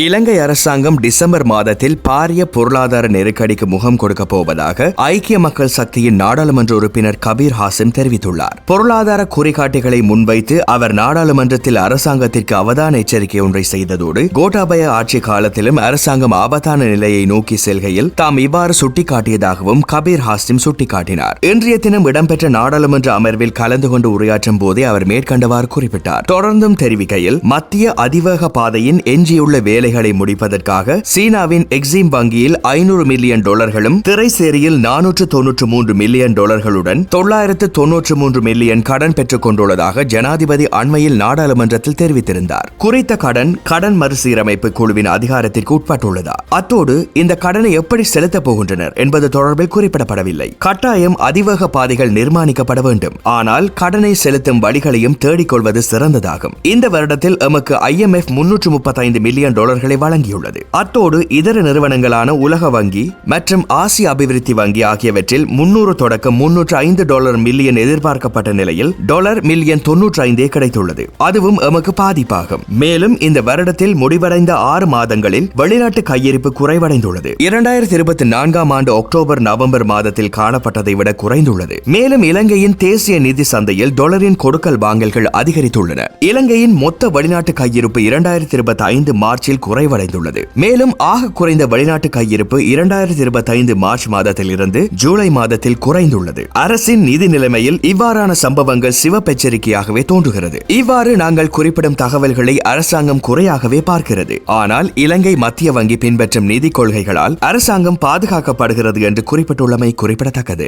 இலங்கை அரசாங்கம் டிசம்பர் மாதத்தில் பாரிய பொருளாதார நெருக்கடிக்கு முகம் கொடுக்க போவதாக ஐக்கிய மக்கள் சக்தியின் நாடாளுமன்ற உறுப்பினர் கபீர் ஹாசிம் தெரிவித்துள்ளார். பொருளாதார குறிகாட்டிகளை முன்வைத்து அவர் நாடாளுமன்றத்தில் அரசாங்கத்திற்கு அவதான எச்சரிக்கை ஒன்றை செய்ததோடு கோட்டாபய ஆட்சி காலத்திலும் அரசாங்கம் ஆபத்தான நிலையை நோக்கி செல்கையில் தாம் இவ்வாறு சுட்டிக்காட்டியதாகவும் கபீர் ஹாசிம் சுட்டிக்காட்டினார். இன்றைய தினம் இடம்பெற்ற நாடாளுமன்ற அமர்வில் கலந்து கொண்டு உரையாற்றும் போதே அவர் மேற்கண்டவாறு குறிப்பிட்டார். தொடர்ந்தும் தெரிவிக்கையில் மத்திய அதிவேக பாதையின் எஞ்சியுள்ள வேலை வேலைகளை முடிப்பதற்காக சீனாவின் எக்ஸிம் வங்கியில் ஐநூறு மில்லியன் டாலர்களும் திரைசேரியில் நானூற்று தொன்னூற்று மூன்று மில்லியன் டாலர்களுடன் தொள்ளாயிரத்து தொன்னூற்று மூன்று மில்லியன் கடன் பெற்றுக் கொண்டுள்ளதாக ஜனாதிபதி அண்மையில் நாடாளுமன்றத்தில் தெரிவித்திருந்தார். குறித்த கடன் கடன் மறுசீரமைப்பு குழுவின் அதிகாரத்திற்கு உட்பட்டுள்ளதா? அத்தோடு இந்த கடனை எப்படி செலுத்தப் போகின்றனர் என்பது தொடர்பில் குறிப்பிடப்படவில்லை. கட்டாயம் அதிவேக பாதைகள் நிர்மாணிக்கப்பட வேண்டும். ஆனால் கடனை செலுத்தும் வழிகளையும் தேடிக்கொள்வது சிறந்ததாகும். இந்த வருடத்தில் எமக்கு ஐஎம்எஃப் முன்னூற்று முப்பத்தைந்து மில்லியன் டாலர்களை வழங்கியுள்ளது. அத்தோடு இதர நிறுவனங்களான உலக வங்கி மற்றும் ஆசிய அபிவிருத்தி வங்கி ஆகியவற்றில் முன்னூறு தொடக்கம் முன்னூற்று ஐந்து டாலர் மில்லியன் எதிர்பார்க்கப்பட்ட நிலையில் டாலர் மில்லியன் தொன்னூற்றி ஐந்தே கிடைத்துள்ளது. அதுவும் எமக்கு பாதிப்பாகும். மேலும் இந்த வருடத்தில் முடிவடைந்த ஆறு மாதங்களில் வெளிநாட்டு கையிருப்பு குறைவடைந்துள்ளது. இரண்டாயிரத்தி இருபத்தி நான்காம் ஆண்டு அக்டோபர் நவம்பர் மாதத்தில் காணப்பட்டதை விட குறைந்துள்ளது. மேலும் இலங்கையின் தேசிய நிதி சந்தையில் டாலரின் கொடுக்கல் வாங்கல்கள் அதிகரித்துள்ளன. இலங்கையின் மொத்த வெளிநாட்டு கையிருப்பு இரண்டாயிரத்தி இருபத்தி ஐந்து மார்ச்சில் குறைவடைந்துள்ளது. மேலும் ஆக குறைந்த வெளிநாட்டு கையிருப்பு இரண்டாயிரத்தி இருபத்தி ஐந்து மார்ச் மாதத்தில் இருந்து ஜூலை மாதத்தில் குறைந்துள்ளது. அரசின் நிதி நிலைமையில் இவ்வாறான சம்பவங்கள் சிவப்பெச்சரிக்கையாகவே தோன்றுகிறது. இவ்வாறு நாங்கள் குறிப்பிடும் தகவல்களை அரசாங்கம் குறையாகவே பார்க்கிறது. ஆனால் இலங்கை மத்திய வங்கி பின்பற்றும் நிதி கொள்கைகளால் அரசாங்கம் பாதுகாக்கப்படுகிறது என்று குறிப்பிட்டுள்ளமை குறிப்பிடத்தக்கது.